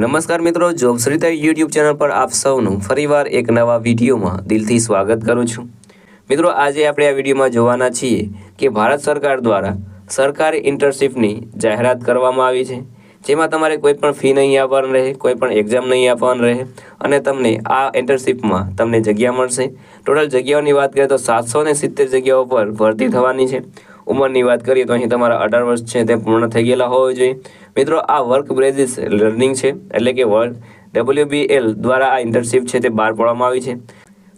નમસ્કાર મિત્રો જોબશ્રીતા YouTube channel પર આપ સૌનું ફરીવાર એક નવા વિડીયોમાં દિલથી સ્વાગત કરું છું. મિત્રો, આજે આપણે આ વિડીયોમાં જોવાના છીએ કે ભારત સરકાર દ્વારા સરકારી ઇન્ટર્નશીપની જાહેરાત કરવામાં આવી છે. જેમાં તમારે કોઈ પણ ફી નહીં આપવાની રહે, કોઈ પણ એક્ઝામ નહીં આપવાની રહે અને તમને આ ઇન્ટર્નશીપમાં તમને જગ્યા મળશે. ટોટલ જગ્યાઓની વાત કરીએ તો સાતસો સિત્તેર જગ્યાઓ પર ભરતી થવાની છે. ઉંમરની વાત કરીએ તો અહીં તમારા અઢાર વર્ષ છે, તે પૂર્ણ થઈ ગયેલા હોવા જોઈએ. મિત્રો, આ વર્ક બ્રેઝિસ લર્નિંગ છે, એટલે કે વર્લ્ડ ડબલ્યુ બી એલ દ્વારા આ ઇન્ટર્નશીપ છે તે બહાર પાડવામાં આવી છે.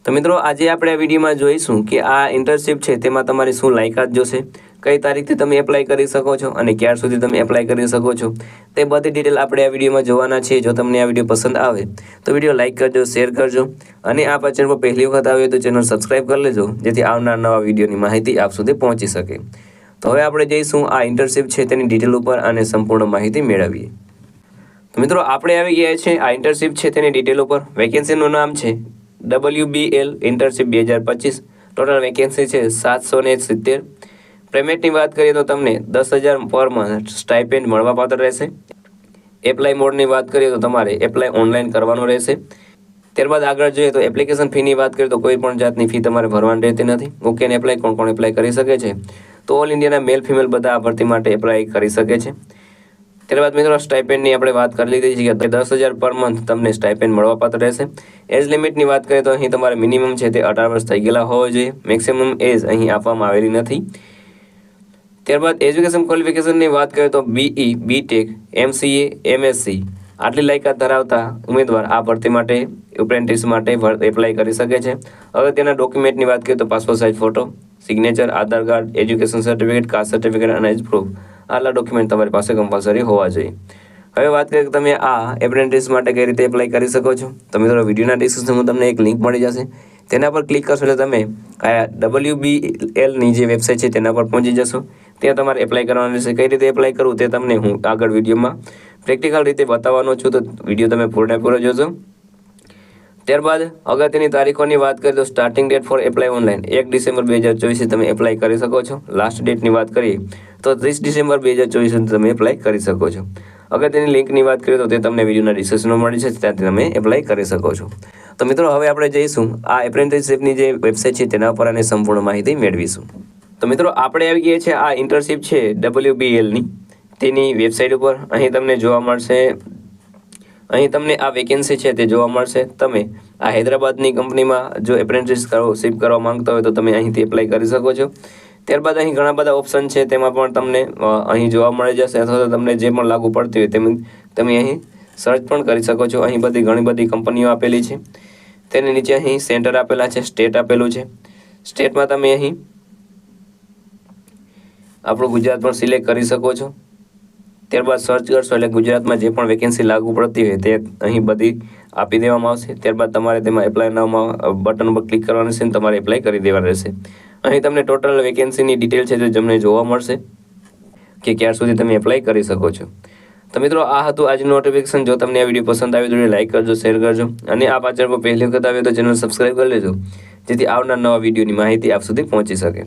તો મિત્રો, આજે આપણે આ વિડીયોમાં જોઈશું કે આ ઇન્ટર્નશીપ છે તેમાં તમારી શું લાયકાત જોશે કઈ તારીખથી તમે એપ્લાય કરી શકો છો અને ક્યાર સુધી તમે એપ્લાય કરી શકો છો તે બધી ડિટેલ આપણે આ વિડીયોમાં જોવાના છીએ. જો તમને આ વીડિયો પસંદ આવે તો વીડિયો લાઇક કરજો શેર કરજો અને આ ચેનલ પર પહેલી વખત આવ્યો તો ચેનલ સબસ્ક્રાઈબ કરી લેજો, જેથી આવનાર નવા વિડીયોની માહિતી આપ સુધી પહોંચી શકે. તો હવે આપણે જઈશું આ ઇન્ટર્નશીપ છે તેની ડિટેલ ઉપર અને સંપૂર્ણ માહિતી મેળવીએ. તો મિત્રો, આપણે આવી ગયા છે આ ઇન્ટર્નશીપ છે તેની ડિટેલ ઉપર. વેકેન્સીનું નામ છે ડબલ્યુ બી એલ ઇન્ટર્નશીપ બે હજાર પચીસ. ટોટલ વેકેન્સી છે સાતસો ને સિત્તેર. પેમેન્ટની વાત કરીએ તો તમને દસ હજાર પર મંથ સ્ટાઇપેન્ડ મળવાપાત્ર રહેશે. એપ્લાય મોડની વાત કરીએ તો તમારે એપ્લાય ઓનલાઈન કરવાનું રહેશે. ત્યારબાદ આગળ જોઈએ તો એપ્લિકેશન ફીની વાત કરીએ તો કોઈ પણ જાતની ફી તમારે ભરવાની રહેતી નથી. ઓકે ને એપ્લાય કોણ કોણ એપ્લાય કરી શકે છે? તો ઓલ ઇન્ડિયાના મેલ ફિમેલ બધા આ ભરતી માટે એપ્લાય કરી શકે છે. ત્યારબાદ મિત્રો સ્ટાઇપેન્ડની આપણે વાત કરી લીધી છે કે દસ હજાર પર મંથ તમને સ્ટાઇપેન્ડ મળવાપાત્ર રહેશે. એજ લિમિટની વાત કરીએ તો અહીં તમારે મિનિમમ છે તે અઢાર વર્ષ થઈ ગયેલા હોવા જોઈએ. મેક્સિમમ એજ અહીં આપવામાં આવેલી નથી. ત્યારબાદ એજ્યુકેશન ક્વોલિફિકેશનની વાત કરીએ તો બીઈ બીટેક એમસીએ એમએસસી આટલી લાયકાત ધરાવતા ઉમેદવાર આ ભરતી માટે એપ્રેન્ટિસ માટે એપ્લાય કરી શકે છે. અગત્યના ડોક્યુમેન્ટની વાત કરીએ તો passport size photo signature Aadhaar card education certificate caste certificate અને એજ પ્રૂફ આટલા ડોક્યુમેન્ટ તમારી પાસે કમ્પલસરી હોવા જોઈએ. હવે વાત કરીએ કે તમે આ એપ્રેન્ટિસ માટે કઈ રીતે એપ્લાય કરી શકો છો? તમે મિત્રો, વિડીયોના ડિસ્ક્રિપ્શનમાં તમને એક લિંક મળી જશે. તેના પર ક્લિક કરશો એટલે તમે આ ડબલ્યુ બી એલની જે વેબસાઇટ છે તેના પર પહોંચી જશો. ત્યાં તમારે એપ્લાય કરવાનું રહેશે કઈ રીતે એપ્લાય કરવું તે તમને હું આગળ વિડીયોમાં પ્રેક્ટિકલ રીતે બતાવવાનો છું. તો વીડિયો તમે પૂરેપૂરો જોશો ત્યારબાદ અગત્યની તારીખોની વાત કરીએ તો starting date for apply online એક ડિસેમ્બર બે હજાર ચોવીસે તમે એપ્લાય કરી શકો છો. લાસ્ટ ડેટની વાત કરીએ તો ત્રીસ ડિસેમ્બર બે હજાર ચોવીસે તમે એપ્લાય કરી શકો છો. અગત્યની લિંકની વાત કરીએ તો તે તમને વિડીયોના ડિસ્ક્રિપ્શનમાં મળી છે ત્યાંથી તમે એપ્લાય કરી શકો છો. તો મિત્રો, હવે આપણે જઈશું. આ એપ્રેન્ટિસશીપની જે વેબસાઇટ છે તેના પર અને સંપૂર્ણ માહિતી મેળવીશું. તો મિત્રો, આપણે આવી ગયા છે આ ઇન્ટર્નશીપ છે ડબલ્યુ બી એલની તેની વેબસાઇટ ઉપર અહીં તમને જોવા મળશે. અહીં તમને આ વેકેન્સી છે તે જોવા મળશે. તમે આ હૈદરાબાદની કંપનીમાં જો એપ્રેન્ટિસ કરો શિપ કરવા માંગતા હોય તો તમે અહીંથી એપ્લાય કરી શકો છો. ત્યારબાદ અહીં ઘણા બધા ઓપ્શન છે, તેમાં પણ તમને અહીં જોવા મળી જશે અથવા તો તમને જે પણ લાગુ પડતી હોય તેમ, તમે અહીં સર્ચ પણ કરી શકો છો. અહીં બધી ઘણી બધી કંપનીઓ આપેલી છે. તેની નીચે અહીં સેન્ટર આપેલા છે સ્ટેટ આપેલું છે. સ્ટેટમાં તમે અહીં આપણું ગુજરાત પણ સિલેક્ટ કરી શકો છો. ત્યારબાદ સર્ચ કરશો એટલે ગુજરાતમાં જે પણ વેકેન્સી લાગુ પડતી હોય તે અહીં બધી આપી દેવામાં આવશે. ત્યારબાદ તમારે તેમાં એપ્લાય નામાં બટન પર ક્લિક કરવાનું છે અને તમારે એપ્લાય કરી દેવાનું રહેશે. અહીં તમને ટોટલ વેકેન્સીની ડિટેલ છે તે તમને જોવા મળશે કે ક્યાર સુધી તમે એપ્લાય કરી શકો છો. તો મિત્રો, આ હતું આજનું નોટિફિકેશન જો તમને આ વીડિયો પસંદ આવ્યો તો લાઇક કરજો શેર કરજો અને આ પાછળ પર પહેલી વખત આવ્યો તો ચેનલ સબસ્ક્રાઈબ કરી લેજો. જેથી આવનાર નવા વિડીયોની માહિતી આપ સુધી પહોંચી શકે.